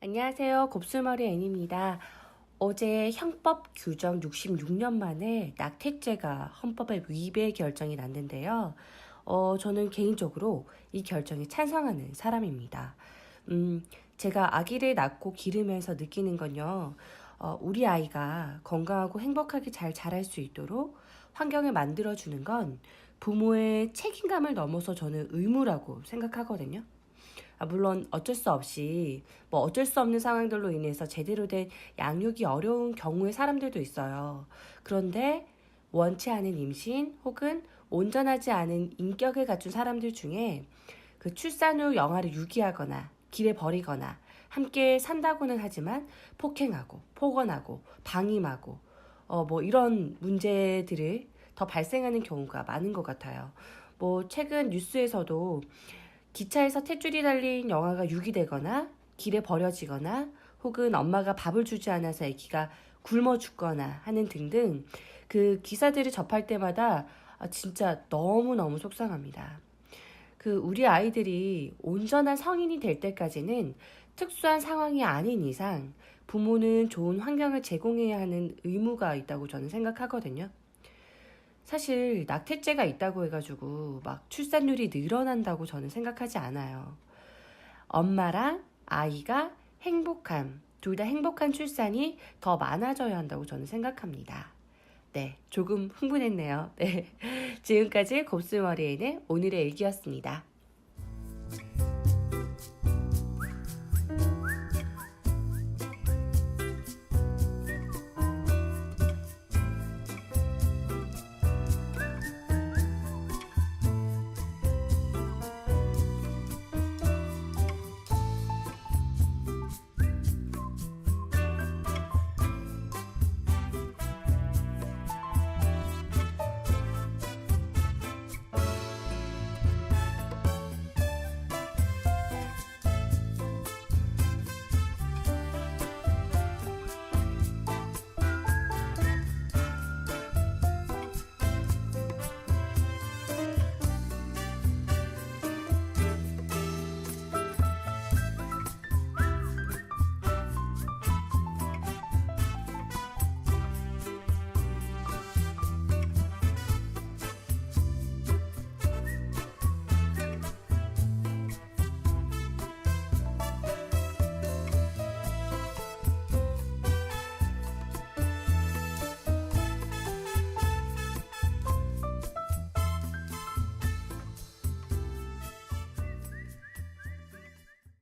안녕하세요. 곱슬머리 애니입니다. 어제 형법 규정 66년 만에 낙태죄가 헌법에 위배 결정이 났는데요. 어, 저는 개인적으로 이 결정에 찬성하는 사람입니다. 음, 제가 아기를 낳고 기르면서 느끼는 건요. 어, 우리 아이가 건강하고 행복하게 잘 자랄 수 있도록 환경을 만들어주는 건 부모의 책임감을 넘어서 저는 의무라고 생각하거든요. 아, 물론 어쩔 수 없이 뭐 어쩔 수 없는 상황들로 인해서 제대로 된 양육이 어려운 경우의 사람들도 있어요. 그런데 원치 않은 임신 혹은 온전하지 않은 인격을 갖춘 사람들 중에 그 출산 후 영아를 유기하거나 길에 버리거나 함께 산다고는 하지만 폭행하고 폭언하고 방임하고 어 뭐 이런 문제들을 더 발생하는 경우가 많은 것 같아요. 뭐 최근 뉴스에서도 기차에서 탯줄이 달린 영아가 유기 되거나 길에 버려지거나 혹은 엄마가 밥을 주지 않아서 아기가 굶어 죽거나 하는 등등 그 기사들을 접할 때마다 아, 진짜 너무너무 속상합니다. 그 우리 아이들이 온전한 성인이 될 때까지는 특수한 상황이 아닌 이상 부모는 좋은 환경을 제공해야 하는 의무가 있다고 저는 생각하거든요. 사실 낙태죄가 있다고 해가지고 막 출산율이 늘어난다고 저는 생각하지 않아요. 엄마랑 아이가 행복함, 둘 다 행복한 출산이 더 많아져야 한다고 저는 생각합니다. 네, 조금 흥분했네요. 네. 지금까지 곱슬머리에는 오늘의 일기였습니다.